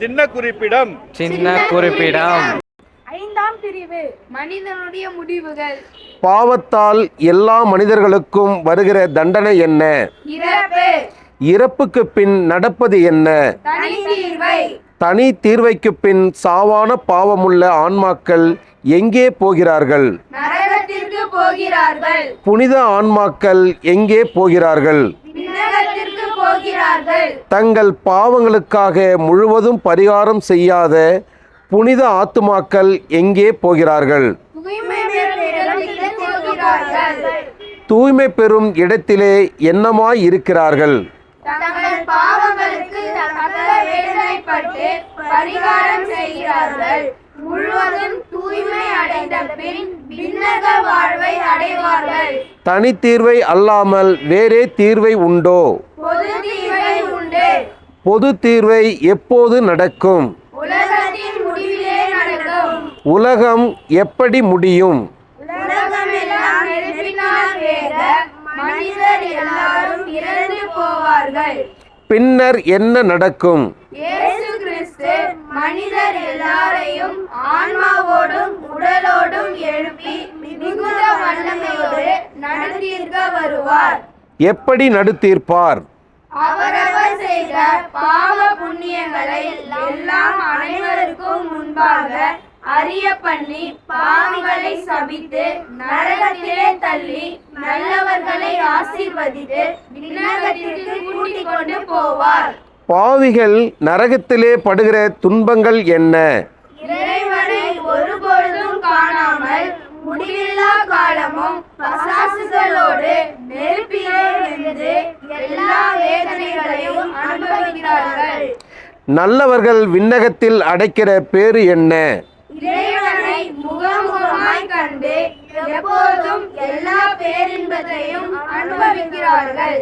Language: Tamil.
சின்ன குறிப்பிடம். சின்ன குறிப்பிடம். ஐந்தாம் பிரிவு மனிதனுடைய முடிவுகள். பாவத்தால் எல்லா மனிதர்களுக்கும் வருகிற தண்டனை என்ன? இறப்பு. இறப்புக்கு பின் நடப்பது என்ன? தனி தீர்வைக்கு பின் சாவான பாவமுள்ள ஆன்மாக்கள் எங்கே போகிறார்கள்? நரகத்திற்கு போகிறார்கள். புனித ஆன்மாக்கள் எங்கே போகிறார்கள்? தங்கள் பாவங்களுக்காக முழுவதும் பரிகாரம் செய்யாத புனித ஆத்துமாக்கள் எங்கே போகிறார்கள்? தூய்மை பெறும் இடத்திலே என்னமாய் இருக்கிறார்கள்? தனி தீர்வை அல்லாமல் வேறே தீர்வை உண்டோ? பொது தீர்வை எப்போது நடக்கும்? உலகம் எப்படி முடியும்? பின்னர் என்ன நடக்கும்? மனிதர் எல்லாரையும் ஆன்மாவோடும் உடலோடும் எழுப்பி மிகுந்த வல்லமையோடு நடத்தியிருக்க வருவார். எப்படி நடுத்தீர்ப்பார்? அவரவர் செய்த பாவ புண்ணியங்களை எல்லாம் அனைவருக்கும் முன்பாக அறிய பண்ணி பாவிகளை சபித்து நரகத்திலே தள்ளி நல்லவர்களை ஆசீர்வதித்து விண்ணகத்திற்கு கூட்டிக் கொண்டு போவார். பாவிகள் நரகத்திலே படுகிற துன்பங்கள் என்ன? இறைவனை ஒருபொழுதும் காணாமல் முடிவில்லா காலமும் பசாசுகளோடு நெருப்பிலே விழுந்து எல்லா வேதனைகளையும் அனுபவிக்கிறார்கள் நல்லவர்கள் விண்ணகத்தில் அடைக்கிற பேரு என்ன? எப்போதும் எல்லா பேரின்பத்தையும் அனுபவிக்கிறார்கள்.